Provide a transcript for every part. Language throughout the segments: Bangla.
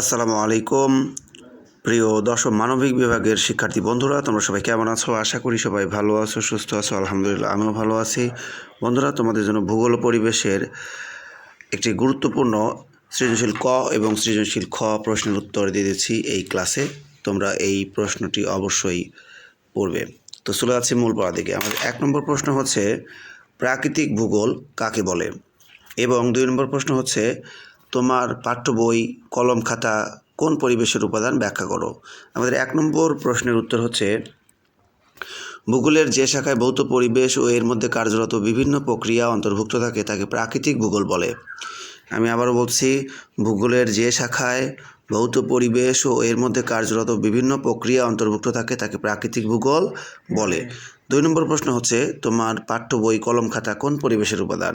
আসসালামু আলাইকুম। প্রিয় দশম মানবিক বিভাগের শিক্ষার্থী বন্ধুরা, তোমরা সবাই কেমন আছো? আশা করি সবাই ভালো আছো, সুস্থ আছো, আলহামদুলিল্লাহ আমিও ভালো আছি। বন্ধুরা, তোমাদের জন্য ভূগোল পরিবেশের একটি গুরুত্বপূর্ণ সৃজনশীল ক এবং সৃজনশীল খ প্রশ্নের উত্তর দিয়ে দিচ্ছি এই ক্লাসে। তোমরা এই প্রশ্নটি অবশ্যই পড়বে। তো চলে যাচ্ছে মূল পড়া দিকে। আমাদের এক নম্বর প্রশ্ন হচ্ছে, প্রাকৃতিক ভূগোল কাকে বলে? এবং দুই নম্বর প্রশ্ন হচ্ছে তোমার পাঠ্য বই, কলম খাতা কোন পরিবেশের উপাদান ব্যাখ্যা করো? আমাদের এক নম্বর প্রশ্নের উত্তর হচ্ছে, ভূগোলের যে শাখায় ভৌত পরিবেশ ও এর মধ্যে কার্যরত বিভিন্ন প্রক্রিয়া অন্তর্ভুক্ত থাকে, তাকে প্রাকৃতিক ভূগোল বলে। আমি আবারও বলছি, ভূগোলের যে শাখায় ভৌত পরিবেশ ও এর মধ্যে কার্যরত বিভিন্ন প্রক্রিয়া অন্তর্ভুক্ত থাকে তাকে প্রাকৃতিক ভূগোল বলে। দুই নম্বর প্রশ্ন হচ্ছে তোমার পাঠ্য বই কলম খাতা কোন পরিবেশের উপাদান?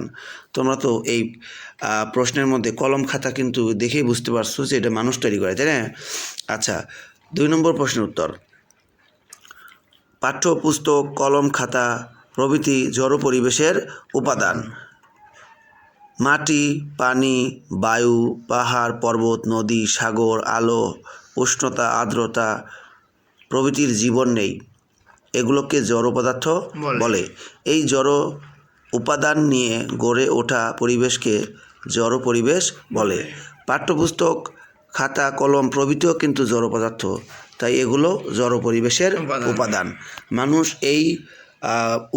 তোমরা তো এই প্রশ্নের মধ্যে কলম খাতা কিন্তু দেখেই বুঝতে পারছ যে এটা মানুষ তৈরি করে তাই না? আচ্ছা দুই নম্বর প্রশ্নের উত্তর। পাঠ্যপুস্তক কলম খাতা প্রভৃতি জড় পরিবেশের উপাদান। মাটি পানি বায়ু পাহাড় পর্বত নদী সাগর আলো উষ্ণতা আর্দ্রতা প্রভৃতির জীবন নেই। এগুলোকে জড় পদার্থ বলে। এই জড় উপাদান নিয়ে গড়ে ওঠা পরিবেশকে জড় পরিবেশ বলে। পাঠ্যপুস্তক খাতা কলম প্রভৃতিও কিন্তু জড় পদার্থ। তাই এগুলো জড় পরিবেশের উপাদান। মানুষ এই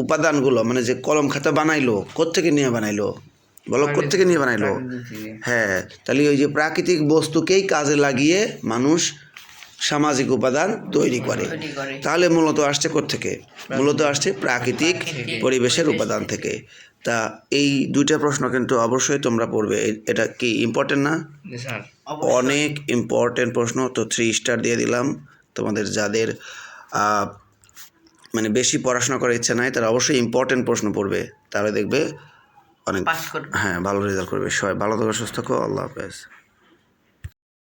উপাদানগুলো মানে যে কলম খাতা বানাইলো কোত্থেকে নিয়ে বানাইলো? বলো কোত্থেকে নিয়ে বানাইলো? হ্যাঁ তাহলে ওই যে প্রাকৃতিক বস্তুকেই কাজে লাগিয়ে মানুষ সামাজিক উপাদান তৈরি করে। তাহলে মূলত আসছে থেকে মূলত আসছে প্রাকৃতিক পরিবেশের উপাদান থেকে। তা এই দুইটা প্রশ্ন কিন্তু অবশ্যই তোমরা পড়বে। এটা কি ইম্পর্টেন্ট না? অনেক ইম্পর্টেন্ট প্রশ্ন। তো থ্রি স্টার দিয়ে দিলাম। তোমাদের যাদের আহ, মানে বেশি পড়াশোনা করার ইচ্ছা নাই তারা অবশ্যই ইম্পর্টেন্ট প্রশ্ন পড়বে। তাহলে দেখবে অনেক হ্যাঁ ভালো রেজাল্ট করবে। সবাই ভালো থাকো সুস্থ থাকো। আল্লাহ হাফেজ।